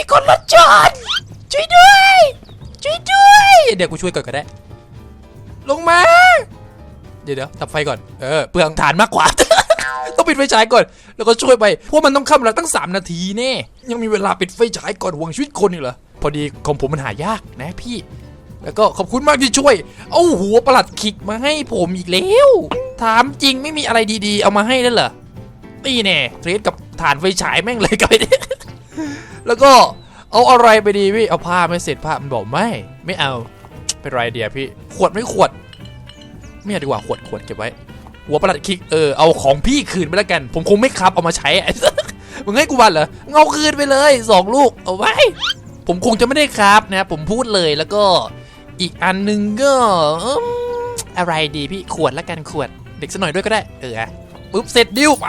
มีคนรถจอดช่วยด้วย ช่วยด้วย เดี๋ยวกูช่วยก่อนก็ได้ ลงมา เดี๋ยวเดี๋ยวดับไฟก่อน เออ เปลืองฐานมากกว่า ต้องปิดไฟฉายก่อน แล้วก็ช่วยไป เพราะมันต้องข้ามาแล้วตั้ง 3 นาทีแน่ ยังมีเวลาปิดไฟฉายก่อนห่วงชีวิตคนอีกเหรอ พอดีของผมมันหายากนะพี่ แล้วก็ขอบคุณมากที่ช่วย เอาหัวประหลัดขิกมาให้ผมอีกแล้ว ถามจริงไม่มีอะไรดีๆ เอามาให้นั่นเหรอ นี่แน่เทรดกับฐานไฟฉายแม่งเลยกันไปเนี่ย แล้วก็เอาอะไรไปดีพี่ เอาผ้าไม่เสร็จผ้ามันบอกไม่ ไม่เอา เป็นไรเดียพี่ ขวดไม่ขวด ไม่เอาดีกว่าขวดขวดเก็บไว้ หัวประหลัดคิกเออ เอาของพี่คืนไปแล้วกัน ผมคงไม่ครับเอามาใช้มึงให้กูวันเหรอมึงเอาคืนไปเลยสองลูก เอาไว้ ผมคงจะไม่ได้ครับนะ ผมพูดเลยแล้วก็อีกอันหนึงก็อืมอะไรดีพี่ขวดแล้วกันขวด เด็กสักหน่อยด้วยก็ได้ เออ ปุ๊บเสร็จดิวไป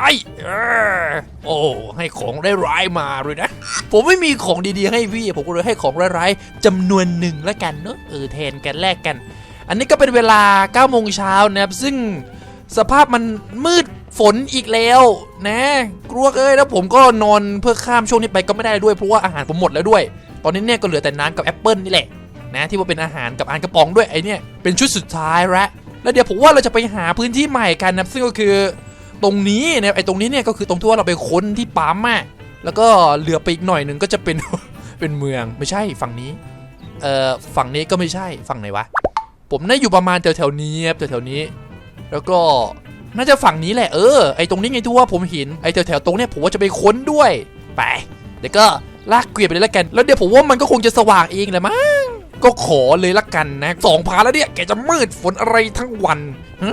โอ้ให้ของได้ร้ายๆมาเลยนะ ผมไม่มีของดีๆให้พี่ ผมก็เลยให้ของร้ายๆจำนวนหนึ่งแล้วกันเนอะเออแทนกันแลกกัน อันนี้ก็เป็นเวลา9โมงเช้านะครับซึ่งสภาพมันมืดฝนอีกแล้วนะกลัวเอ้ยแล้วผมก็นอนเพื่อข้ามช่วงนี้ไปก็ไม่ได้ด้วยเพราะว่าอาหารผมหมดแล้วด้วย ตอนนี้เนี่ยก็เหลือแต่น้ำกับแอปเปิลนี่แหละนะที่ว่าเป็นอาหารกับอาหารกระป๋องด้วยไอเนี่ยเป็นชุดสุดท้ายละแล้วเดี๋ยวผมว่าเราจะไปหาพื้นที่ใหม่กันนะซึ่งก็คือ ตรงนี้เนี่ยไอตรงนี้เนี่ยก็คือตรงที่ว่าเราไปค้นที่ปั๊มอะแล้วก็เหลือไปอีกหน่อยหนึ่งก็จะเป็น เป็นเมืองไม่ใช่ฝั่งนี้ เอ่อฝั่งนี้ก็ไม่ใช่ฝั่งไหนวะ ผมน่าอยู่ประมาณแถวๆนี้ครับแถวๆนี้ แล้วก็น่าจะฝั่งนี้แหละเออไอตรงนี้ไงที่ว่าผมเห็นไอแถวๆตรงเนี้ยผมว่าจะไปค้นด้วยไปเดี๋ยวก็ลากเกวียนไปเลยละกัน แล้วเดี๋ยวผมว่ามันก็คงจะสว่างเองแหละมั้งก็ขอเลยละกันนะสองพาแล้วเนี่ยแกจะมืดฝนอะไรทั้งวันฮ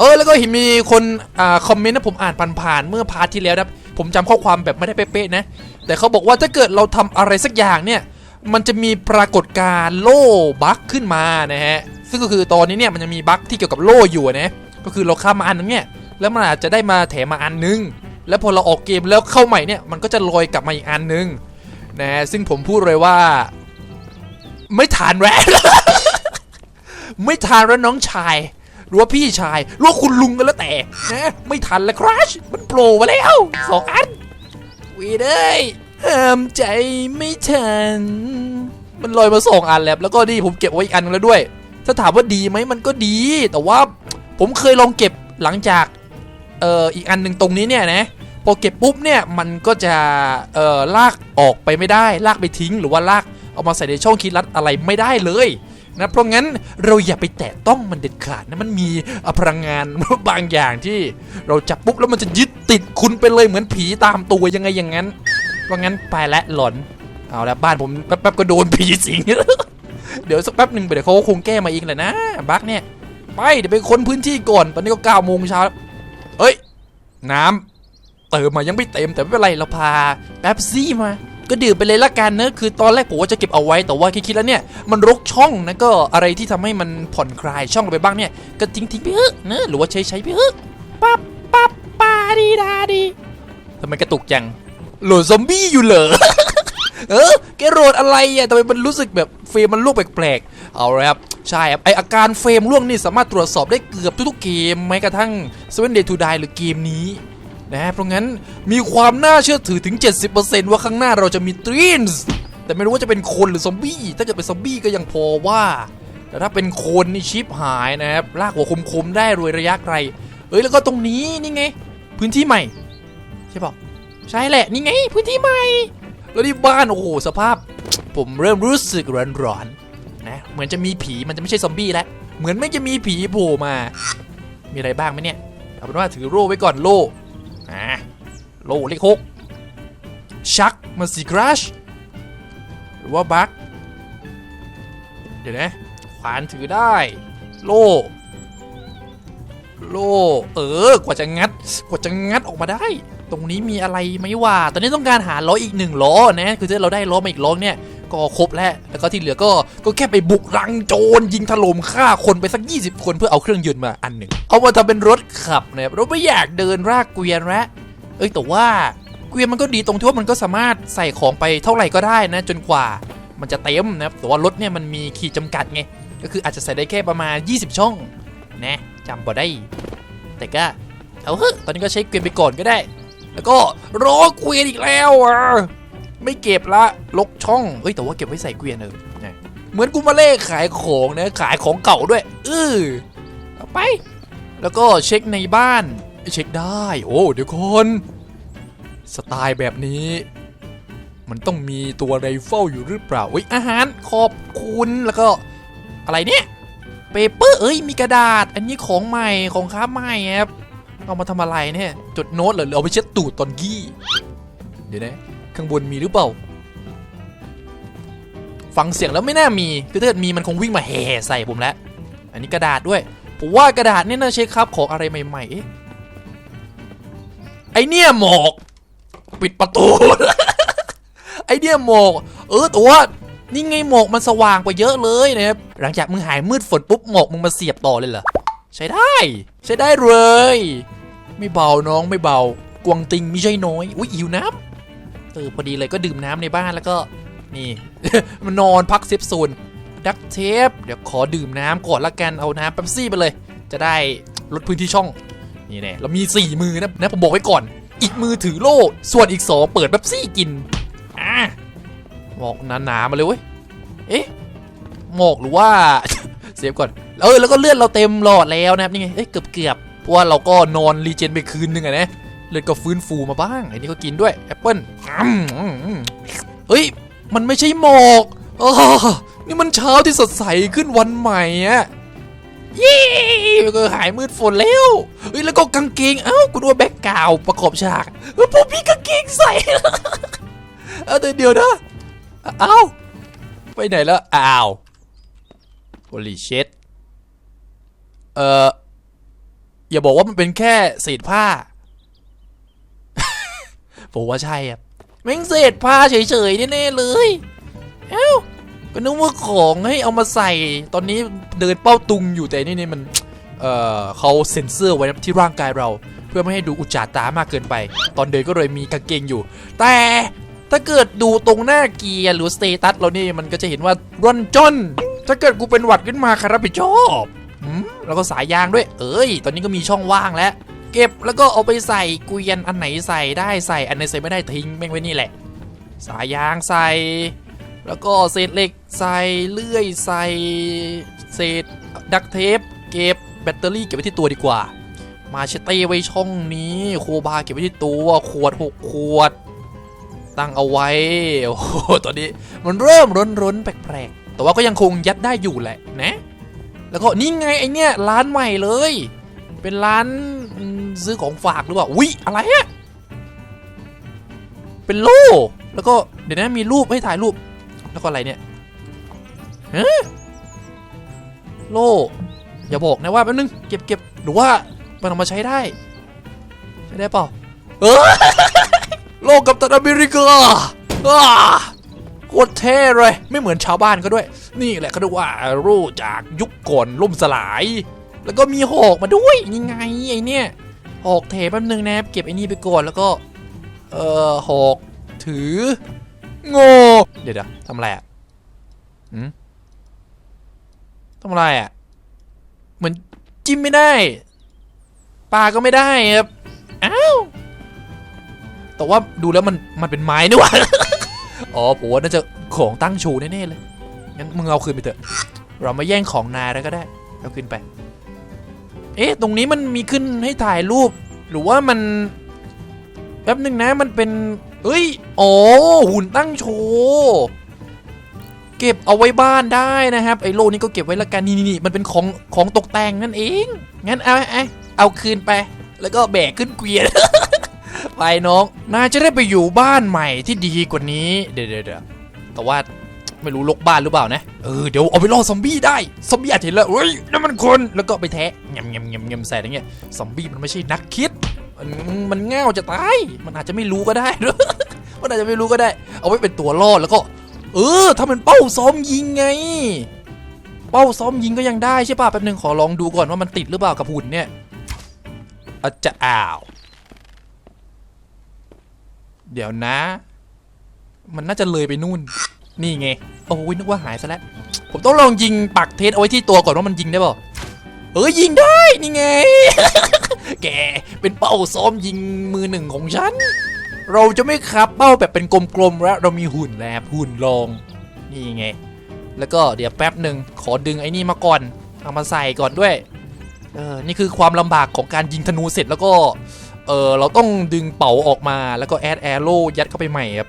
เออแล้วก็เห็นมีคนอ่าคอมเมนต์นะผมอ่านผ่านๆเมื่อพาร์ทที่แล้วนะผมจำข้อความแบบไม่ได้เป๊ะๆนะ แต่เขาบอกว่าถ้าเกิดเราทำอะไรสักอย่างเนี่ยมันจะมีปรากฏการณ์โล่บั๊กขึ้นมานะฮะซึ่งก็คือตอนนี้เนี่ยมันจะมีบั๊กที่เกี่ยวกับโล่อยู่นะก็คือเราข้ามมาอันนึงเนี่ยแล้วมันอาจจะได้มาแถมมาอันนึง แล้วพอเราออกเกมแล้วเข้าใหม่เนี่ยมันก็จะลอยกลับมาอีกอันนึงนะซึ่งผมพูดเลยว่า ไม่ทานแร้วไม่ทานแล้วน้องชาย หรือว่าพี่ชายหรือว่าคุณลุงกันแล้วแต่นะไม่ทันแล้วครัชมันโผล่มาแล้วสองอันวีเด้ยห้ามใจไม่ทันมันลอยมาสองอันแล้วแล้วก็นี่ผมเก็บไว้อีกอันนึงแล้วด้วย ถ้าถามว่าดีไหมมันก็ดี แต่ว่าผมเคยลองเก็บหลังจากเอ่ออีกอันหนึ่งตรงนี้เนี่ยนะพอเก็บปุ๊บเนี่ยมันก็จะเอ่อลากออกไปไม่ได้ ลากไปทิ้งหรือว่าลากเอามาใส่ในช่องคีย์ลัดอะไรไม่ได้เลย นะเพราะงั้นเราอย่าไปแตะต้องมันเด็ดขาดนะมันมีพลังงานบางอย่างที่เราจับปุ๊บแล้วมันจะยึดติดคุณไปเลยเหมือนผีตามตัวยังไงอย่างนั้นเพราะงั้นไปและหลอนเอาละบ้านผมแป๊บๆก็โดนผีสิงเดี๋ยวสักแป๊บหนึ่งเดี๋ยวเขาก็คงแก้มาเองแหละนะบักเนี่ยไปเดี๋ยวไปค้นพื้นที่ก่อนตอนนี้ก็เก้าโมงเช้าเอ้ย น้ำเติมมายังไม่เต็มแต่ไม่เป็นไรเราพาแป๊บซี่มา ก็ดื่มไปเลยละกันเนอะคือตอนแรกผมว่าจะเก็บเอาไว้แต่ว่าคิดๆแล้วเนี่ยมันรกช่องนะก็อะไรที่ทำให้มันผ่อนคลายช่องไปบ้างเนี่ยก็ทิ้งทิ้งไปเถอะเนอะหรือว่าใช้ใช้ไปเถอะปั๊บปั๊บปาดีดาดีทำไมกระตุกจังโหลดซอมบี้อยู่เหรอเออแกโหลดอะไรอะทำไมมันรู้สึกแบบเฟรมมันลวงแปลกๆเอาละครับใช่ครับไออาการเฟรมล่วงนี่สามารถตรวจสอบได้เกือบทุกๆเกมแม้กระทั่ง Seven Day to Die หรือเกมนี้ นะเพราะงั้นมีความน่าเชื่อถือถึง 70%ว่าข้างหน้าเราจะมีทรีนส์แต่ไม่รู้ว่าจะเป็นคนหรือซอมบี้ ถ้าเกิดเป็นซอมบี้ก็ยังพอว่า แต่ถ้าเป็นคนนี่ชิปหายนะครับ ลากหัวคมๆได้รวยระยะไกล เอ้ยแล้วก็ตรงนี้นี่ไง พื้นที่ใหม่ ใช่ปะใช่แหละนี่ไง พื้นที่ใหม่ แล้วที่บ้านโอ้โหสภาพ ผมเริ่มรู้สึกร้อนๆนะเหมือนจะมีผีมันจะไม่ใช่ซอมบี้แล้วเหมือนไม่จะมีผีโผล่มา มีอะไรบ้างไหมเนี่ยเอาเป็นว่าถือโล่ไว้ก่อนโล่ อ่าโลเลขหกชักมาสีคราชหรือว่าบักเดี๋ยวนะขวานถือได้ โลโลเออกว่าจะงัด กว่าจะงัดออกมาได้ ตรงนี้มีอะไรไหมว่า ตอนนี้ต้องการหาล้ออีกหนึ่งล้อนะ คือถ้าเราได้ล้อมาอีกล้อเนี่ย ก็ครบแล้วแล้วก็ที่เหลือก็ก็แค่ไปบุกรังโจรยิงถล่มฆ่าคนไปสัก 20 คนเพื่อเอาเครื่องยนต์มาอันหนึ่งเอามาทำเป็นรถขับนะครับเราไม่อยากเดินรากเกวียนแล้วเอ้ยแต่ว่าเกวียนมันก็ดีตรงที่ว่ามันก็สามารถใส่ของไปเท่าไหร่ก็ได้นะจนกว่ามันจะเต็มนะครับแต่ว่ารถเนี่ยมันมีขีดจำกัดไงก็คืออาจจะใส่ได้แค่ประมาณ 20 ช่องนะจำบ่ได้ แต่ก็เอาเถอะตอนนี้ก็ใช้เกวียนไปก่อนก็ได้ แล้วก็รอเกวียนอีกแล้วอะ ไม่เก็บละลกช่องเอ้ยแต่ว่าเก็บไว้ใส่เกวียนเออเหมือนกูมาเล่ขายของนะขายของเก่าด้วยเออไป แล้วก็เช็คในบ้านเช็คได้ โอ้เดี๋ยวคนสไตล์แบบนี้ มันต้องมีตัวไรเฟิลอยู่หรือเปล่าอุ้ยอาหารขอบคุณแล้วก็อะไรเนี่ยเปเปอร์เอ้ยมีกระดาษ อันนี้ของใหม่ของค้าใหม่ครับเอามาทำอะไรเนี่ย จดโน้ตเหรอหรือเอาไปเช็ดตูดตอนกี้ เดี๋ยวนะ ข้างบนมีหรือเปล่า ฟังเสียงแล้วไม่น่ามี คือถ้าเกิดมีมันคงวิ่งมาแห่ใส่ผมแล้ว อันนี้กระดาษด้วย ผมว่ากระดาษนี่น่าใช้คครับของอะไรใหม่ๆ ไอเนี่ยหมอก ปิดประตู ไอเนี่ยหมอก เออแต่ว่านี่ไงหมอกมันสว่างกว่าเยอะเลยนะครับ หลังจากมึงหายมืดฝนปุ๊บหมอกมึงมาเสียบต่อเลยเหรอ ใช้ได้ ใช้ได้เลย ไม่เบาน้องไม่เบากวางติงไม่ใช่น้อย อุ้ยหิวน้ำ เออพอดีเลยก็ดื่มน้ำในบ้านแล้วก็นี่มันนอนพักเซฟโซนดักเทปเดี๋ยวขอดื่มน้ำก่อนละกันเอาน้ำเป๊ปซี่ไปเลย จะได้ลดพื้นที่ช่องนี่แน่เรามี 4 มือนะนะผมบอกไว้ก่อน อีกมือถือโล่ส่วนอีก2เปิดเป๊ปซี่กินอะหมอกหนาๆมาเลยเว้ยเอ๊ะหมอกหรือว่าเซฟก่อนเออแล้วก็เลือดเราเต็มหลอดแล้วนะครับนี่ไงเอ้ยเกือบเกือบเพราะว่าเราก็นอนรีเจนไปคืนนึงอะนะ เลือดก็ฟื้นฟูมาบ้างไอ้นี่ก็กินด้วยแอปเปิ้ลเฮ้ย มันไม่ใช่หมอกอนี่มันเช้าที่สดใสขึ้นวันใหม่อะเย้ก็หายมืดฝนแล้วเฮ้ยแล้วก็กางเกง เอ้ากูดูว่าแบ็กกราวประกอบฉากผมมีกางเกงใส่เอาแต่เดี๋ยวนะ เอ้า ไปไหนแล้ว อ้าว holy shit เอ่อ อย่าบอกว่ามันเป็นแค่เศษผ้า ผมว่าใช่อะแม่งเศษผ้าเฉยๆแน่ๆเลยเอ้าก็นึกว่าของให้เอามาใส่ ตอนนี้เดินเป้าตุงอยู่แต่นี่นี่มัน เอ่อเขาเซ็นเซอร์ไว้ที่ร่างกายเรา เพื่อไม่ให้ดูอุจจาตามากเกินไป ตอนเดินก็เลยมีกางเกงอยู่ แต่ถ้าเกิดดูตรงหน้าเกียร์หรือสเตตัสเรานี่มันก็จะเห็นว่าร่อนจน ถ้าเกิดกูเป็นหวัดขึ้นมาครรับผิดชอบแล้วก็สายยางด้วย เอ้ย ตอนนี้ก็มีช่องว่างแล้ว เก็บแล้วก็เอาไปใส่เกวียนอันไหนใส่ได้ใส่อันไหนใส่ไม่ได้ทิ้งแม่งไว้นี่แหละ สายยางใส่ แล้วก็เศษเหล็กใส่เลื่อยใส่เศษดักเทปเก็บแบตเตอรี่เก็บไว้ที่ตัวดีกว่า มาเชเต้ไว้ช่องนี้โคบาเก็บไว้ที่ตัวขวดหกขวด ตั้งเอาไว้โอ้โหตอนนี้มันเริ่มร้นๆแปลกๆแต่ว่าก็ยังคงยัดได้อยู่แหละนะ แล้วก็นี่ไงไอเนี้ยร้านใหม่เลย เป็นร้านซื้อของฝากหรือเปล่าอุ๊ยอะไรอะเป็นโล่แล้วก็เดี๋ยวนะมีรูปให้ถ่ายรูปแล้วก็อะไรเนี่ยฮะโล่อย่าบอกนะว่าแป๊บนึงเก็บเก็บหรือว่ามันเอามาใช้ได้ใช้ได้เปล่าเออโลกกับตันอเมริกาโคตรเท่เลย ไม่เหมือนชาวบ้านก็ด้วย นี่แหละเขาเรียกว่ารูจากยุคก่อนล่มสลาย แล้วก็มีหอกมาด้วยยังไงไอเนี่ยหอกเทแป๊บนึงนะเก็บไอ้นี่ไปก่อนแล้วก็ เอ่อหอกถือโง่เดี๋ยวเดี๋ยวทำอะไรอะหืมทำอะไรอะ เหมือนจิ้มไม่ได้ปลาก็ไม่ได้ครับอ้าวแต่ว่าดูแล้วมันมันเป็นไม้นี่หว่าอ๋อผมว่าน่าจะของตั้งโชว์แน่ๆเลยงั้นมึงเอาคืนไปเถอะ เรามาแย่งของนายแล้วก็ได้ เอาคืนไป เอ๊ะ ตรงนี้มันมีขึ้นให้ถ่ายรูป หรือว่ามัน แป๊บหนึ่งนะมันเป็นเอ้ยโอ๋อหุ่นตั้งโชว์เก็บเอาไว้บ้านได้นะครับ ไอ้โลนี้ก็เก็บไว้ละกันนี่นี่มันเป็นของของตกแต่งนั่นเอง งั้นเอาเอาเอาคืนไป แล้วก็แบกขึ้นเกวียนไปน้องนายจะได้ไปอยู่บ้านใหม่ที่ดีกว่านี้ เดี๋ยวเดี๋ยวเดี๋ยวแต่ว่า ไม่รู้ลกบ้านหรือเปล่านะ เออเดี๋ยวเอาไปล่อซอมบี้ได้ ซอมบี้อาจจะเห็นแล้วเฮ้ยนั่นมันคน แล้วก็ไปแทะเงียมเงียมเงียมเงียมใส่อย่างเงี้ย ซอมบี้มันไม่ใช่นักคิด มันมันง่าจะตาย มันอาจจะไม่รู้ก็ได้ มันอาจจะไม่รู้ก็ได้ เอาไว้เป็นตัวล่อแล้วก็ เออถ้ามันเป้าซ้อมยิงไง เป้าซ้อมยิงก็ยังได้ใช่ป่ะแป๊บนึงขอลองดูก่อนว่ามันติดหรือเปล่ากับหุ่นเนี่ยอาจจะอ้าว เดี๋ยวนะ มันน่าจะเลยไปนู่น นี่ไง โอ้ยนึกว่าหายซะแล้ว ผมต้องลองยิงปักเทสเอาไว้ที่ตัวก่อนว่ามันยิงได้ป่าเออยิงได้ นี่ไง แกเป็นเป้าซ้อมยิงมือหนึ่งของฉัน เราจะไม่ครับเป้าแบบเป็นกลมๆแล้วเรามีหุ่นแล้วหุ่นรอง นี่ไง แล้วก็เดี๋ยวแป๊บหนึ่งขอดึงไอ้นี่มาก่อน เอามาใส่ก่อนด้วย เออ นี่คือความลำบากของการยิงธนูเสร็จแล้วก็ เออเราต้องดึงเป๋าออกมาแล้วก็แอดแอโร่ยัดเข้าไปใหม่ครับ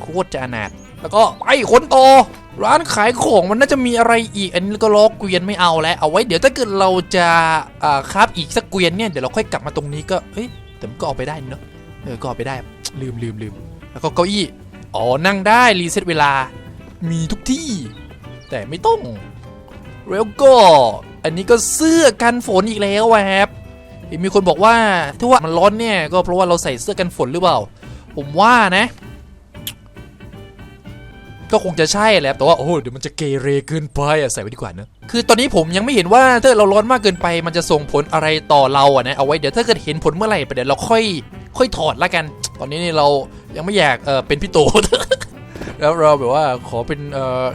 โคตรจะอนาถ แล้วก็ไปคนโต ร้านขายของมันน่าจะมีอะไรอีก อันนี้ก็ล้อเกวียนไม่เอาแล้ว เอาไว้เดี๋ยวถ้าเกิดเราจะอ่าคราบอีกสักเกวียนเนี่ยเดี๋ยวเราค่อยกลับมาตรงนี้ก็เฮ้ยแต่มันก็เอาไปได้เนาะเออก็เอาไปได้ลืมลืมลืมแล้วก็เก้าอี้อ๋อนั่งได้รีเซ็ตเวลา มีทุกที่ แต่ไม่ต้องแล้วก็อันนี้ก็เสื้อกันฝนอีกแล้วครับมีคนบอกว่าที่ว่ามันร้อนเนี่ยก็เพราะว่าเราใส่เสื้อกันฝนหรือเปล่า ผมว่านะ ก็คงจะใช่แหละแต่ว่าโอ้โหเดี๋ยวมันจะเกเรเกินไปอะใส่ไว้ดีกว่านะคือตอนนี้ผมยังไม่เห็นว่าถ้าเราร้อนมากเกินไป มันจะส่งผลอะไรต่อเราอะนะเอาไว้เดี๋ยวถ้าเกิดเห็นผลเมื่อไหร่ไปเดี๋ยวเราค่อย ค่อยถอดละกัน ตอนนี้นี่เรายังไม่อยากเออเป็นพี่โตแล้วเราแบบว่าขอเป็นเออ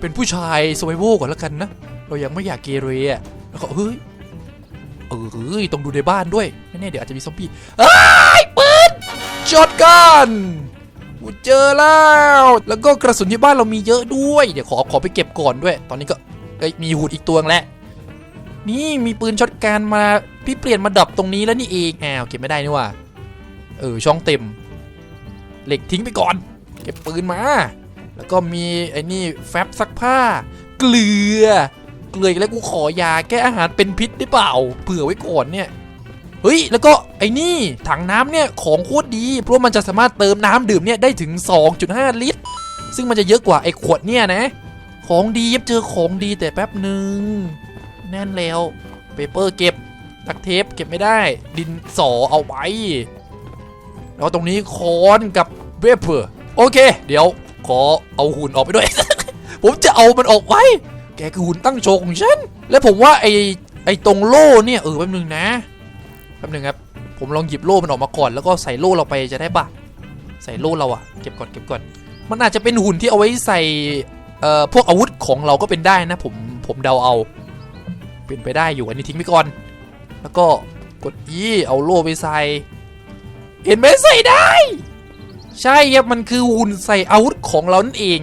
เป็นผู้ชายสวายโวก่อนละกันนะเรายังไม่อยากเกเรอะแล้วก็เฮ้ยเออเฮ้ยต้องดูในบ้านด้วยไม่แน่เดี๋ยวอาจจะมีซอมบี้เอ้ยปืนช็อตกัน กูเจอแล้ว แล้วก็กระสุนที่บ้านเรามีเยอะด้วย เดี๋ยวขอขอไปเก็บก่อนด้วย ตอนนี้ก็เอ้ยมีหูดอีกตัวแล้ว นี่มีปืนช็อตกันมา พี่เปลี่ยนมาดับตรงนี้แล้วนี่เองอ้าวเก็บไม่ได้นี่ว่า เออช่องเต็ม เหล็กทิ้งไปก่อน เก็บปืนมา แล้วก็มีไอ้นี่แฟบซักผ้า เกลือ เกลือแล้วกูขอยาแก้อาหารเป็นพิษได้เปล่า เผื่อไว้ก่อนเนี่ย เฮ้ย แล้วก็ไอ้นี่ถังน้ำเนี่ยของโคตรดี เพราะมันจะสามารถเติมน้ำดื่มเนี่ยได้ถึง 2.5 ลิตร ซึ่งมันจะเยอะกว่าไอ้ขวดเนี่ยนะ ของดีเจอของดีแต่แป๊บหนึ่งแน่นแล้วเปเปอร์เก็บตักเทปเก็บไม่ได้ ดินสอเอาไว้ แล้วตรงนี้คอนกับเวเปอร์โอเค เดี๋ยวขอเอาหุ่นออกไปด้วย ผมจะเอามันออกไว้ แกคือหุ่นตั้งโชว์ของฉัน และผมว่าไอ้ไอ้ตรงโล่เนี่ยเออแป๊บนึงนะ แป๊บนึงครับ ผมลองหยิบโล่มันออกมาก่อน แล้วก็ใส่โล่เราไปจะได้ปะใส่โล่เราอะเก็บก่อนเก็บก่อน มันอาจจะเป็นหุ่นที่เอาไว้ใส่เอ่อพวกอาวุธของเราก็เป็นได้นะ ผมผมเดาเอา เป็นไปได้อยู่อันนี้ทิ้งไปก่อน แล้วก็กด E เอาโล่ไปใส่เห็นไหมใส่ได้ ใช่ครับมันคือหุ่นใส่อาวุธของเรานั่นเอง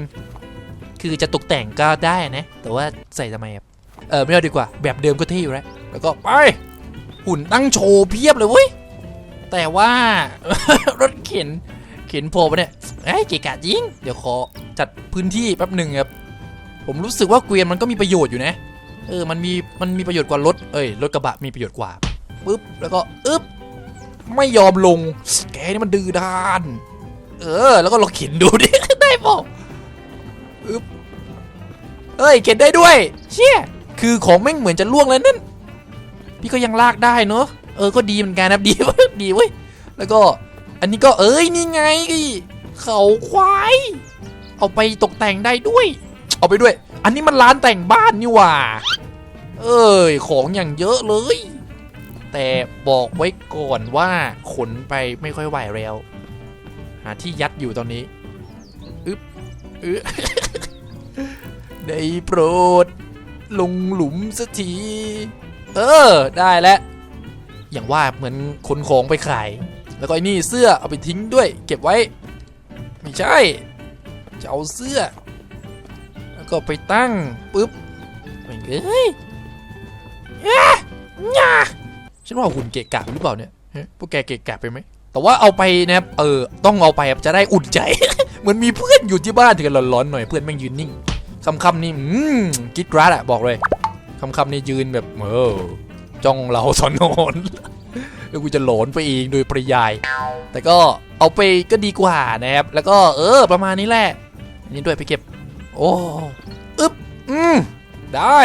คือจะตกแต่งก็ได้นะ แต่ว่าใส่ทำไมครับเออไม่เอาดีกว่า แบบเดิมก็เท่อยู่แล้วแล้วก็ไป หุ่นตั้งโชว์เพียบเลยเว้ย แต่ว่ารถเข็น เข็นโผล่มาเนี่ยไอ้ยเกะกะจริง เดี๋ยวขอจัดพื้นที่แป๊บหนึ่งครับ ผมรู้สึกว่าเกวียนมันก็มีประโยชน์อยู่นะ เออ มันมี มันมีประโยชน์กว่ารถ เอ้ย รถกระบะมีประโยชน์กว่า ปึ๊บ แล้วก็อึ๊บ ไม่ยอมลง แกนี่มันดื้อด้าน เออ แล้วก็ลองเข็นดูดิ ได้ปล่าอึ๊บเอ้ย เข็นได้ด้วย เชี่ย คือของแม่งเหมือนจะล่วงแล้วนั่น พี่ก็ยังลากได้เนอะเออก็ดีเหมือนกันนะดีว้ยดีเว้ยแล้วก็อันนี้ก็เอ้ยนี่ไงเขาควาย เอาไปตกแต่งได้ด้วย เอาไปด้วย อันนี้มันร้านแต่งบ้านนี่ว่า เอ้ยของอย่างเยอะเลย แต่บอกไว้ก่อนว่าขนไปไม่ค่อยไหวแล้ว หาที่ยัดอยู่ตอนนี้อึ๊บอึ๊บได้โปรด ลงหลุมสักที เออ ได้แล้ว อย่างว่าเหมือนขนของไปขาย แล้วก็ไอ้นี่เสื้อเอาไปทิ้งด้วย เก็บไว้ ไม่ใช่ จะเอาเสื้อ แล้วก็ไปตั้งปุ๊บไม่เอ้ยเอ๊ะง่าฉันว่าหุ่นเกะกะหรือเปล่าเนี่ยพวกแกเกะกะไปไหม แต่ว่าเอาไปนะครับเออ ต้องเอาไปจะได้อุ่นใจ เหมือนมีเพื่อนอยู่ที่บ้านถึงกันร้อนๆหน่อยเพื่อนแม่งยืนนิ่งคำคำๆนี่อืมกิดกราดอะบอกเลย คำคำๆนี่ยืนแบบเออจ้องเราสอนนอนแล้วกูจะหลอนไปเองโดยปริยาย แต่ก็เอาไปก็ดีกว่านะครับ แล้วก็เออประมาณนี้แหละอันนี้ด้วยไปเก็บ โอ้อึ๊บอืมได้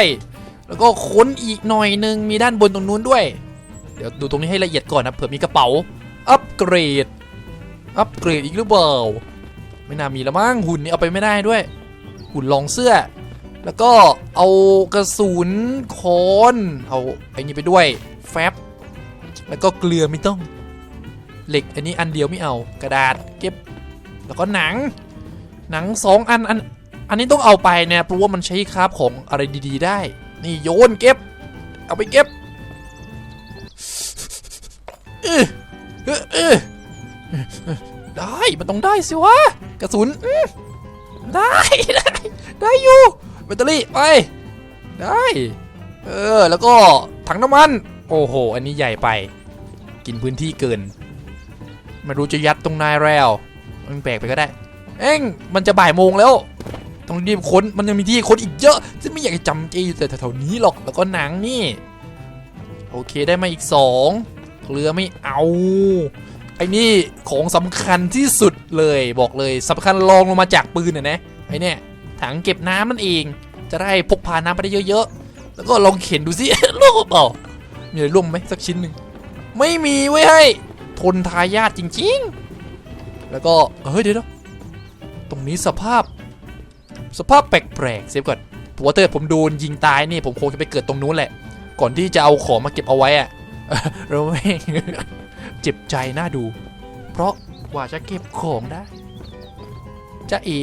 แล้วก็ค้นอีกหน่อยหนึ่งมีด้านบนตรงนู้นด้วย เดี๋ยวดูตรงนี้ให้ละเอียดก่อนนะเผื่อมีกระเป๋า อัปเกรด อัปเกรดอีกหรือเปล่า ไม่น่ามีแล้วมั้งหุ่นนี่เอาไปไม่ได้ด้วย หุ่นรองเสื้อ แล้วก็เอากระสุนคอนเอาไอ้นี่ไปด้วยแฟบแล้วก็เกลือไม่ต้อง เหล็กอันนี้อันเดียวไม่เอากระดาษเก็บ แล้วก็หนัง หนังสองอันอันอันนี้ต้องเอาไปเนี่ยเพราะว่ามันใช้คราบของอะไรดีๆ ได้ นี่โยนเก็บ เอาไปเก็บเออเออเออมันต้องได้สิวะกระสุนได้ได้ได้อยู่ ตเตอรี่ไปได้เออแล้วก็ถังน้ำมัน โอ้โห อันนี้ใหญ่ไป กินพื้นที่เกิน ไม่รู้จะยัดตรงนายแล้วมันแปลกไปก็ได้ เอ็งมันจะบ่ายโมงแล้วต้องรีบค้นมันยังมีที่ค้นอีกเยอะจะไม่อยากจะจำเจอยู่แต่แถวๆนี้หรอกแล้วก็หนังนี่ โอเคได้มาอีกสองเกลือไม่เอาไอ้นี่ของสำคัญที่สุดเลยบอกเลยสำคัญรองลงมาจากปืนน่ะนะไอ้เนี่ย ถังเก็บน้ำนั่นเอง จะได้พกพาน้ำไปได้เยอะๆ แล้วก็ลองเข็นดูสิโลกเปล่ามีอะไรร่วมไหมสักชิ้นหนึ่งไม่มีไว้ให้ทนทายาทจริงๆ แล้วก็เฮ้ยเดี๋ยวตรงนี้สภาพ สภาพแปลกๆเซฟก่อนผมว่าถ้าเกิดผมโดนยิงตายนี่ผมคงจะไปเกิดตรงนู้นแหละ ก่อนที่จะเอาของมาเก็บเอาไว้อะเราไม่เจ็บใจน่าดู เพราะกว่าจะเก็บของได้จะอ๋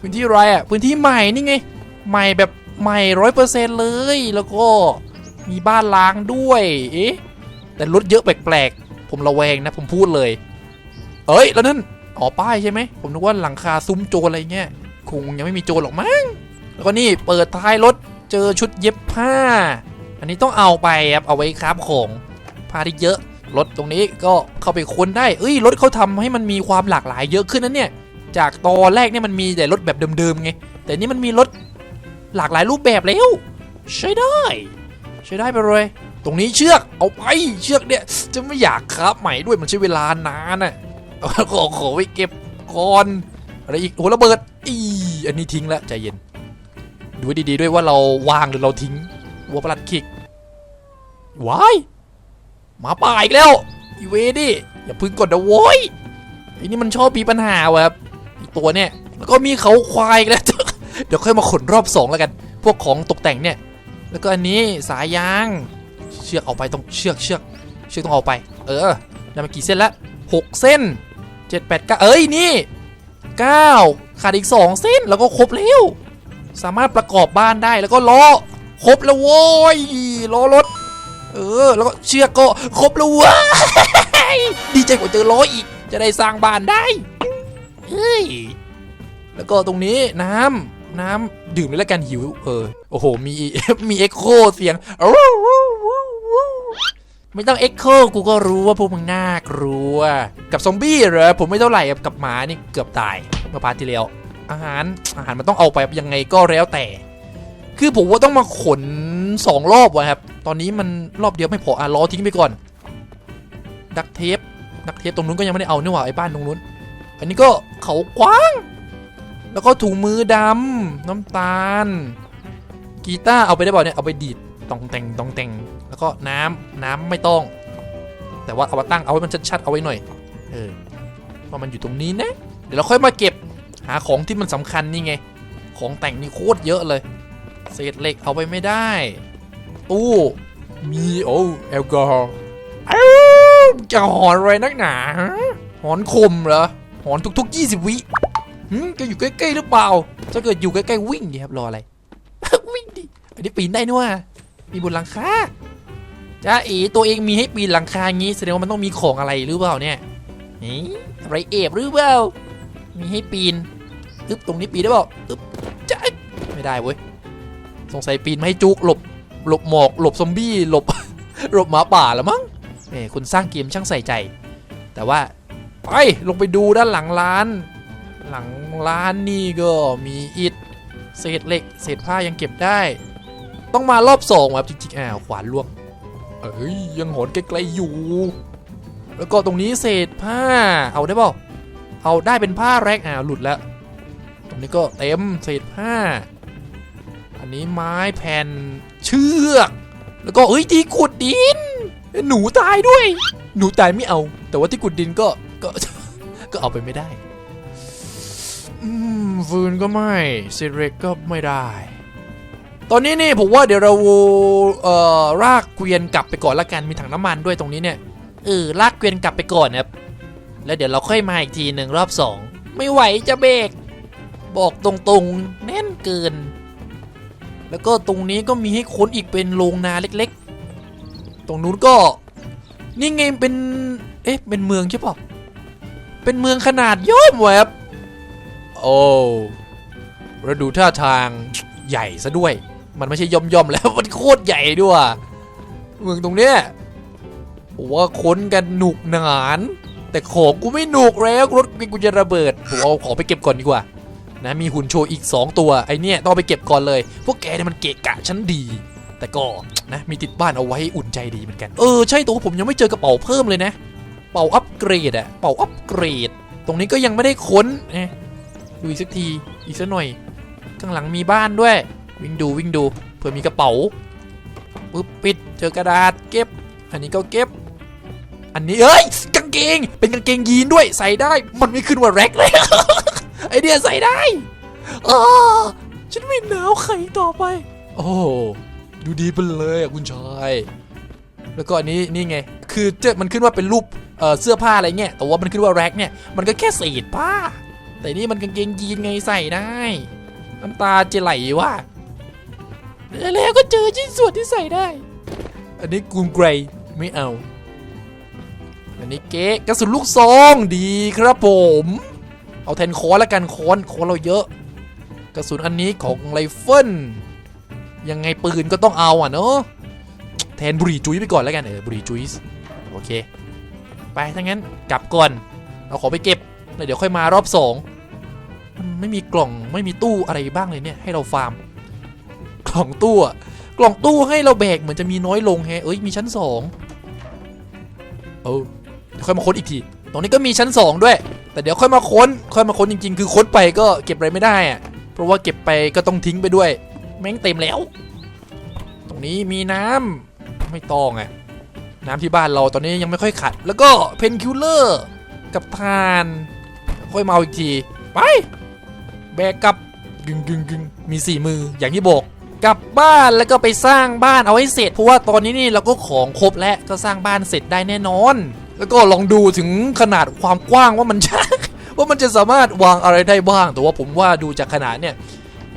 พื้นที่อะไรอะพื้นที่ใหม่นี่ไง ใหม่แบบใหม่ร้อยเปอร์เซ็นต์เลยแล้วก็มีบ้านล้างด้วยเอ๊ะแต่รถเยอะแปลกๆ ผมระแวงนะผมพูดเลย เอ้ยแล้วนั่นอ๋อป้ายใช่ไหมผมนึกว่าหลังคาซุ้มโจรอะไรเงี้ยคงยังไม่มีโจรหรอกมั้งแล้วก็นี่เปิดท้ายรถเจอชุดเย็บผ้า อันนี้ต้องเอาไปครับเอาไว้คราบของผ้าที่เยอะรถตรงนี้ก็เข้าไปค้นได้ เอ้ยรถเขาทำให้มันมีความหลากหลายเยอะขึ้นนะเนี่ย จากตอนแรกเนี่ยมันมีแต่รถแบบเดิมๆไง แต่นี่มันมีรถหลากหลายรูปแบบแล้ว ใช้ได้ ใช้ได้ไปเลย ตรงนี้เชือกเอาไปเชือกเนี่ยจะไม่อยากคราบใหม่ด้วยมันใช้เวลานานน่ะขอขอไว้เก็บก่อนอะไรอีกโอ้ระเบิดอีอันนี้ทิ้งแล้วใจเย็น ดูให้ดีๆด้วยว่าเราวางหรือเราทิ้งวัวประหลัดคิกว้ายหมาป่าอีกแล้วอีเวดิอย่าพึ่งกดนะโว้ยไอ้นี่มันชอบมีปัญหาวะครับ ตัวเนี่ยแล้วก็มีเขาควายแล้วเดี๋ยวค่อยมาขนรอบสองแล้วกัน พวกของตกแต่งเนี่ย แล้วก็อันนี้สายยาง เชือกเอาไปต้องเชือกเชือกเชือกต้องเอาไป เออได้มากี่เส้นละหกเส้นเจ็ดแปดเก้าเอ้ยนี่เก้าขาดอีกสองเส้นแล้วก็ครบแล้วสามารถประกอบบ้านได้แล้วก็ล้อครบแล้วโว้ยล้อรถ เออ แล้วก็เชือกก็ครบแล้วว้ยดีใจกว่าเจอล้ออีก จะได้สร้างบ้านได้ เฮ้ยแล้วก็ตรงนี้น้ำน้ำดื่มเลยแล้วกันหิวเออโอ้โห มีมีเอ็กโคเสียงไม่ต้องเอ็กโคกูก็รู้ว่าพวกมึงน่ากลัว กับซอมบี้เหรอผมไม่เท่าไหร่กับหมานี่เกือบตายเมื่อพาร์ทที่แล้วอาหารอาหารมันต้องเอาไปยังไงก็แล้วแต่ คือผมว่าต้องมาขนสองรอบวะครับ ตอนนี้มันรอบเดียวไม่พออะล้อทิ้งไปก่อน ดักเทปดักเทปตรงนู้นก็ยังไม่ได้เอานี่หว่าไอ้บ้านตรงนู้น อันนี้ก็เขากว้าง แล้วก็ถุงมือดำน้ำตาล กีตาร์เอาไปได้เปล่าเนี่ย เอาไปดีดตองแต่งตองแต่งแล้วก็น้ำน้ำไม่ต้อง แต่ว่าเอามาตั้งเอาไว้มันชัดๆเอาไว้หน่อยเออว่ามันอยู่ตรงนี้นะ เดี๋ยวเราค่อยมาเก็บหาของที่มันสำคัญนี่ไง ของแต่งนี่โคตรเยอะเลย เศษเหล็กเอาไปไม่ได้ ตู้มีโอ้แอลกอฮอล์จะหอนอะไรนักหนา หอนคมเหรอ หอนทุก ๆ 20 วิหืมจะอยู่ใกล้ๆหรือเปล่า ถ้าเกิดอยู่ใกล้ๆวิ่งดิครับรออะไร วิ่งดิ อันนี้ปีนได้นี่ว่ามีบนหลังคาจ้าเอ๋ตัวเองมีให้ปีนหลังคางี้แสดงว่ามันต้องมีของอะไรหรือเปล่าเนี่ยฮ้ยอะไรเอฟหรือเปล่า มีให้ปีนอึ๊บตรงนี้ปีนได้เปล่าอึ๊บจ้าไม่ได้เว้ย สงสัยปีนไม่จุกหลบ หลบหมอก หลบซอมบี้ หลบ หลบหมาป่าแล้วมั้งเอ้คุณสร้างเกมช่างใส่ใจ แต่ว่า ไปลงไปดูด้านหลังร้าน หลังร้านนี่ก็มีอิฐเศษเหล็กเศษผ้ายังเก็บได้ ต้องมารอบสองแบบจริงๆอ้าวขวานล่วงเอ้ยยังหอนไกลๆอยู่ แล้วก็ตรงนี้เศษผ้าเอาได้เปล่าเอาได้เป็นผ้าแรกอ้าวหลุดแล้ว ตรงนี้ก็เต็มเศษผ้า อันนี้ไม้แผ่นเชือก แล้วก็เอ้ยที่ขุดดิน หนูตายด้วย หนูตายไม่เอา แต่ว่าที่ขุดดินก็ ก็ก็เอาไปไม่ได้อืมฟืนก็ไม่เซเรกก็ไม่ได้ ตอนนี้นี่ผมว่าเดี๋ยวเราเอ่อลากเกวียนกลับไปก่อนละกันมีถังน้ำมันด้วยตรงนี้เนี่ยเออลากเกวียนกลับไปก่อนนะครับแล้วเดี๋ยวเราค่อยมาอีกทีหนึ่งรอบสองไม่ไหวจะเบรกบอกตรงๆแน่นเกิน แล้วก็ตรงนี้ก็มีให้ค้นอีกเป็นโรงนาเล็กๆ ตรงนู้นก็ นี่ไงเป็นเอ๊ะเป็นเมืองใช่ปะ เป็นเมืองขนาดย่อมแวบโอ้แล้วดูท่าทางใหญ่ซะด้วย มันไม่ใช่ย่อมย่อมๆแล้ว มันโคตรใหญ่ด้วย เมืองตรงเนี้ยผมว่าค้นกันหนุกหนาน แต่ของกูไม่หนุกแล้วรถกูจะระเบิดผมเอาของไปเก็บก่อนดีกว่า นะมีหุ่นโชว์อีก 2 ตัวไอเนี่ยต้องไปเก็บก่อนเลย พวกแกเนี่ยมันเกะกะชั้นดี แต่ก็นะมีติดบ้านเอาไว้อุ่นใจดีเหมือนกัน เออใช่ตัวผมยังไม่เจอกระเป๋าเพิ่มเลยนะ เป๋าอัปเกรดอะเป๋าอัปเกรด ตรงนี้ก็ยังไม่ได้ค้นเอ๊ะดูอีกสักทีอีกสักหน่อย ข้างหลังมีบ้านด้วย วิ่งดูวิ่งดูเผื่อมีกระเป๋าปึ๊บปิดเจอกระดาษเก็บ อันนี้ก็เก็บ อันนี้เอ้ยกางเกงเป็นกางเกงยีนด้วยใส่ได้ มันไม่ขึ้นว่าแร็กเลยไอเดียใส่ได้ออฉันไม่หนาวไข่ต่อไป โอ้ดูดีไปเลยอะคุณชาย แล้วก็อันนี้นี่ไง คือเจมันขึ้นว่าเป็นรูป เออเสื้อผ้าอะไรเงี้ยแต่ว่ามันขึ้นว่าแร็กเนี่ยมันก็แค่เศษผ้า แต่นี่มันกางเกงยีนไงใส่ได้น้ำตาจะไหลว่ะแล้วก็เจอชิ้นส่วนที่ใส่ได้ อันนี้กูมไกรไม่เอา อันนี้เก๊กระสุนลูกซองดีครับผม เอาแทนคอนแล้วกันคอนคอนเราเยอะ กระสุนอันนี้ของไรเฟิลยังไงปืนก็ต้องเอาอะเนอะแทนบุหรี่จุ้ยไปก่อนแล้วกันเออบุหรี่จุ้ยโอเค ไปถ้างั้นกลับก่อนเอาขอไปเก็บแล้วเดี๋ยวค่อยมารอบสองมันไม่มีกล่องไม่มีตู้อะไรบ้างเลยเนี่ยให้เราฟาร์ม กล่องตู้อะกล่องตู้ให้เราแบกเหมือนจะมีน้อยลงแฮะเอ้ยมีชั้นสองเออเดี๋ยวค่อยมาค้นอีกทีตรงนี้ก็มีชั้น2ด้วย แต่เดี๋ยวค่อยมาค้น ค่อยมาค้นจริง ๆ คือค้นไปก็เก็บอะไรไม่ได้อะเพราะว่าเก็บไปก็ต้องทิ้งไปด้วย แม่งเต็มแล้ว ตรงนี้มีน้ำไม่ต้องอะ น้ำที่บ้านเราตอนนี้ยังไม่ค่อยขัด แล้วก็เพนคิลเลอร์กับทาน ค่อยมาเอาอีกที ไป แบกกลับกึงกึงกึงมีสี่มืออย่างที่บอกกลับบ้านแล้วก็ไปสร้างบ้านเอาให้เสร็จ เพราะว่าตอนนี้นี่เราก็ของครบแล้วก็สร้างบ้านเสร็จได้แน่นอน แล้วก็ลองดูถึงขนาดความกว้างว่ามันจะว่ามันจะสามารถวางอะไรได้บ้าง แต่ว่าผมว่าดูจากขนาดเนี่ย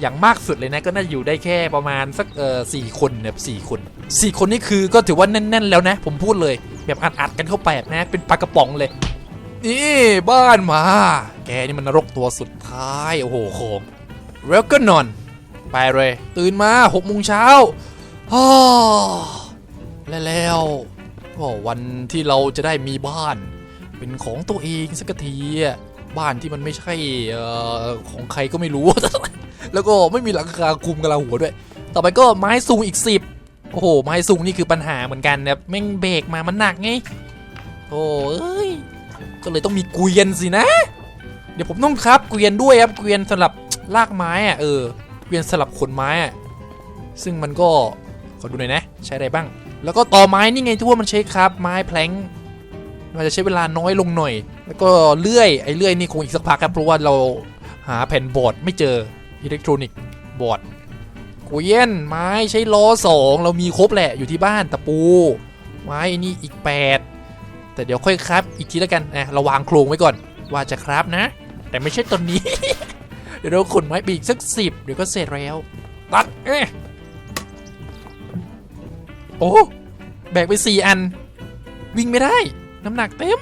อย่างมากสุดเลยนะก็น่าอยู่ได้แค่ประมาณสักเออสี่คนเนี่ยสี่คน สี่คนนี่คือก็ถือว่าแน่น ๆ แล้วนะ ผมพูดเลย แบบอัด ๆ กันเข้าไปนะ เป็นปลากระป๋องเลย นี่บ้านมา แกนี่มันนรกตัวสุดท้าย โอ้โหโคงแล้วก็นอน ไปเลย ตื่นมาหกโมงเช้าฮ่าและแล้วก็วันที่เราจะได้มีบ้าน เป็นของตัวเองสักทีบ้านที่มันไม่ใช่ของใครก็ไม่รู้ แล้วก็ไม่มีหลังคาคลุมกะลาหัวด้วย ต่อไปก็ไม้สูงอีกสิบ โอ้โหไม้สูงนี่คือปัญหาเหมือนกันนะแม่งเบรกมามันหนักไงโอ้เอ้ยก็เลยต้องมีเกวียนสินะ เดี๋ยวผมต้องครับเกวียนด้วยครับเกวียนสำหรับลากไม้อะเออเกวียนสลับขนไม้อะซึ่งมันก็ขอดูหน่อยนะ ใช้อะไรบ้าง แล้วก็ต่อไม้นี่ไงที่ว่ามันใช้ครับ ไม้แพลงมันจะใช้เวลาน้อยลงหน่อย แล้วก็เลื่อยไอ้เลื่อยนี่คงอีกสักพักครับเพราะว่าเราหาแผ่นบอร์ดไม่เจออิเล็กทรอนิกส์บอร์ด เกวียนไม้ใช้ล้อสองเรามีครบแหละอยู่ที่บ้านตะปู ไม้นนี้อีก 8 แต่เดี๋ยวค่อยครับอีกทีแล้วกันนะเราวางโครงไว้ก่อน ว่าจะครับนะ แต่ไม่ใช่ตอนนี้ เดี๋ยวเราขนไม้ปีกสักสิบเดี๋ยวก็เสร็จแล้วตัดเอ๊โอ้แบกไปสี่อัน วิ่งไม่ได้ น้ำหนักเต็ม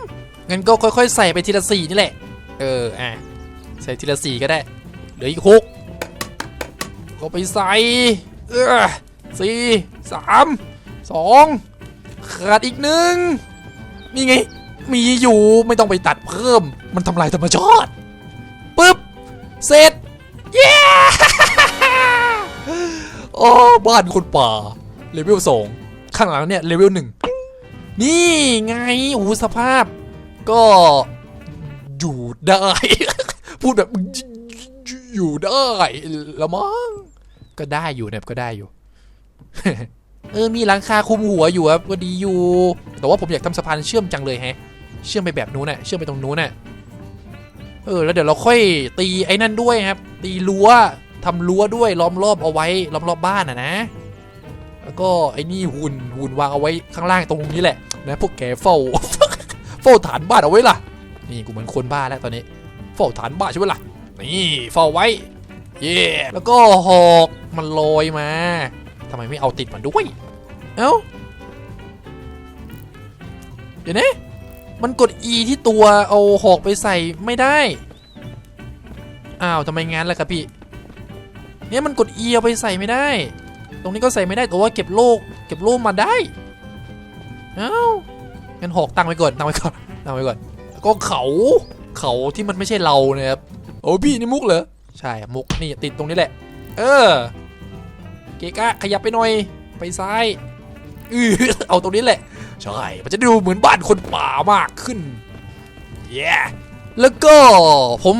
งั้นก็ค่อยๆ ใส่ไปทีละสี่นี่แหละ เอออะใส่ทีละสี่ก็ได้เหลืออีกหก ก็ไปใส่เออสี่สามสองขาดอีกหนึ่งนี่ไง มีอยู่ไม่ต้องไปตัดเพิ่ม มันทำลายธรรมชาติปึ๊บ เสร็จ เย้ โอ้บ้านคนป่า เลเวลสองข้างหลังเนี่ย เลเวลหนึ่งนี่ไงโอ้สภาพ ก็อยู่ได้ พูดแบบอยู่ได้ละมั้ง ก็ได้อยู่เนี่ยก็ได้อยู่ เออมีหลังคาคุมหัวอยู่ครับก็ดีอยู่ แต่ว่าผมอยากทำสะพานเชื่อมจังเลยแฮะ เชื่อมไปแบบนู้นน่ะเชื่อมไปตรงนู้นน่ะเออแล้วเดี๋ยวเราค่อยตีไอ้นั่นด้วยครับ ตีรั้วทำรั้วด้วยล้อมรอบเอาไว้ล้อมรอบบ้านอะนะ แล้วก็ไอ้นี่หุ่นหุ่นวางเอาไว้ข้างล่างตรงนี้แหละนะพวกแกเฝ้าเฝ้าฐานบ้านเอาไว้ล่ะ นี่กูเหมือนคนบ้าแล้วตอนนี้ เฝ้าฐานบ้านใช่ไหมล่ะนี่เฝ้าไว้ เย่แล้วก็หอกมันลอยมาทำไมไม่เอาติดมันด้วย เอ้า เดี๋ยวนะมันกด E ที่ตัวเอาหอกไปใส่ไม่ได้ อ้าวทำไมงั้นล่ะครับพี่ เนี่ยมันกด E เอาไปใส่ไม่ได้ ตรงนี้ก็ใส่ไม่ได้แต่ว่าเก็บโลกเก็บโลกมาได้ เอ้างั้นหอกตั้งไว้ก่อนตั้งไว้ก่อนตั้งไว้ก่อน แล้วก็เขาเขาที่มันไม่ใช่เรานะครับ โอ้พี่นี่มุกเหรอ ใช่มุกนี่ติดตรงนี้แหละ เออ เกกะขยับไปหน่อย ไปซ้ายอือเอาตรงนี้แหละ ใช่ มันจะดูเหมือนบ้านคนป่ามากขึ้นเย้แล้วก็ผม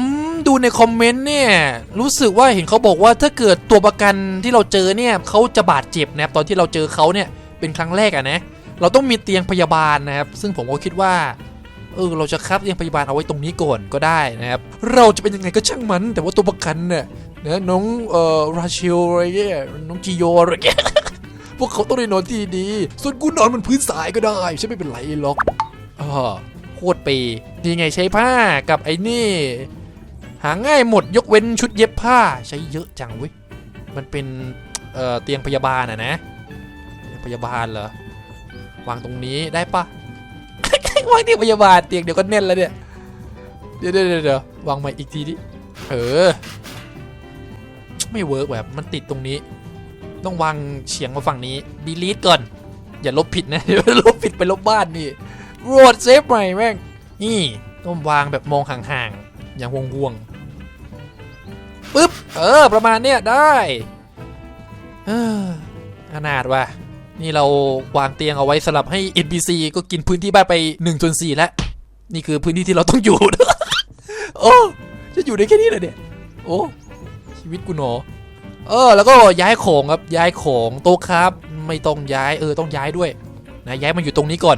ดูในคอมเมนต์เนี่ย รู้สึกว่าเห็นเขาบอกว่าถ้าเกิดตัวประกันที่เราเจอเนี่ยเขาจะบาดเจ็บนะครับตอนที่เราเจอเขาเนี่ยเป็นครั้งแรกอะนะ เราต้องมีเตียงพยาบาลนะครับ ซึ่งผมก็คิดว่า เออเราจะคับเตียงพยาบาลเอาไว้ตรงนี้ก่อนก็ได้นะครับเราจะเป็นยังไงก็ช่างมัน แต่ว่าตัวประกันเนี่ยนะน้องเอ่อราชิลอะไรเงี้ยน้องจิโยอะไรเงี้ยพวกเขาต้องได้นอนที่ดี ส่วนกูนอนบนพื้นทรายก็ได้ฉันไม่เป็นไรหรอกอ่าโคตรเปย์นี่ไงใช้ผ้ากับไอ้นี่ หาง่ายหมดยกเว้นชุดเย็บผ้าใช้เยอะจังเว้ยมันเป็นเอ่อเตียงพยาบาลอะนะเตียพยาบาลเหรอวางตรงนี้ได้ปะ วางเตียงพยาบาลเตียงเดี๋ยวก็แน่นแล้วเนี่ย เดี๋ยวเดี๋ยวเดี๋ยววางใหม่อีกทีดิ เออ ไม่เวิร์กแบบมันติดตรงนี้ ต้องวางเฉียงมาฝั่งนี้บีลีดก่อน อย่าลบผิดนะเดี๋ยวลบผิดไปลบบ้านนี่โรดเซฟใหม่แม่ง นี่ต้องวางแบบมองห่างๆ อย่างห่วงๆปึ๊บ เออ ประมาณเนี้ยได้ เออขนาดว่า นี่เราวางเตียงเอาไว้สำหรับให้ NPC ก็กินพื้นที่บ้านไป1จน4แล้วนี่คือพื้นที่ที่เราต้องอยู่ โอ้จะอยู่ได้แค่นี้เลยเนี่ย โอ้ชีวิตกูหนอ เออ แล้วก็ย้ายของครับย้ายของโต๊ะครับ ไม่ต้องย้ายเออต้องย้ายด้วยนะย้ายมาอยู่ตรงนี้ก่อน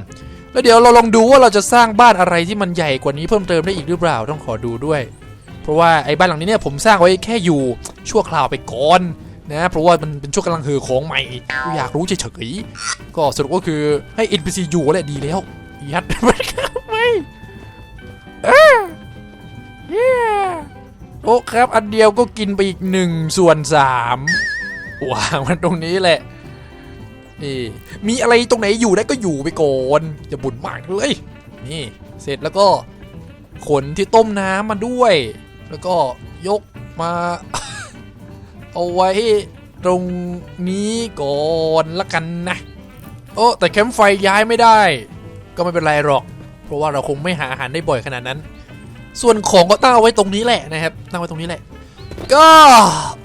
แล้วเดี๋ยวเราลองดูว่าเราจะสร้างบ้านอะไรที่มันใหญ่กว่านี้เพิ่มเติมได้อีกหรือเปล่าต้องขอดูด้วย เพราะว่าไอ้บ้านหลังนี้เนี่ยผมสร้างไว้แค่อยู่ชั่วคราวไปก่อน นะเพราะว่ามันเป็นช่วงกำลังเห่อของใหม่กูอยากรู้เฉยๆก็สรุปก็คือให้ NPC อยู่แหละดีแล้วยัดไม่เออเย้โอ้ครับ อันเดียวก็กินไปอีกหนึ่งส่วนสามวางมันตรงนี้แหละนี่มีอะไรตรงไหนอยู่ได้ก็อยู่ไปก่อนอย่าบ่นมากเลยนี่เสร็จแล้วก็ขนที่ต้มน้ำมาด้วย แล้วก็ยกมา เอาไว้ตรงนี้ก่อนละกันนะ โอ้แต่แคมป์ไฟย้ายไม่ได้ ก็ไม่เป็นไรหรอก เพราะว่าเราคงไม่หาอาหารได้บ่อยขนาดนั้น ส่วนของก็ตั้งเอาไว้ตรงนี้แหละนะครับตั้งไว้ตรงนี้แหละ ก็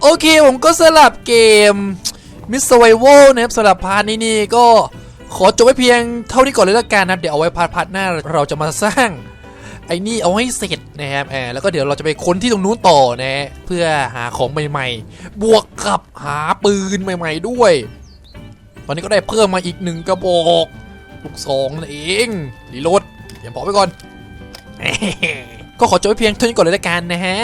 โอเคผมก็สลับเกมมิสไวโวนะครับสำหรับพาร์ทนี้นี่ก็ขอจบไว้เพียงเท่านี้ก่อนเลยละกันนะครับเดี๋ยวเอาไว้พาร์ทพาร์ทหน้าเราจะมาสร้าง ไอ้นี่เอาให้เสร็จนะครับแอบแล้วก็เดี๋ยวเราจะไปค้นที่ตรงนู้นต่อนะฮะเพื่อหาของใหม่ๆ บวกกับหาปืนใหม่ ๆด้วย ตอนนี้ก็ได้เพิ่มมาอีกหนึ่งกระบอกลูกสองนั่นเองรีโหลดเดี๋ยวบอกไว้ก่อน ก็ขอจบไว้เพียงเท่านี้ก่อนเลยละกันนะฮะ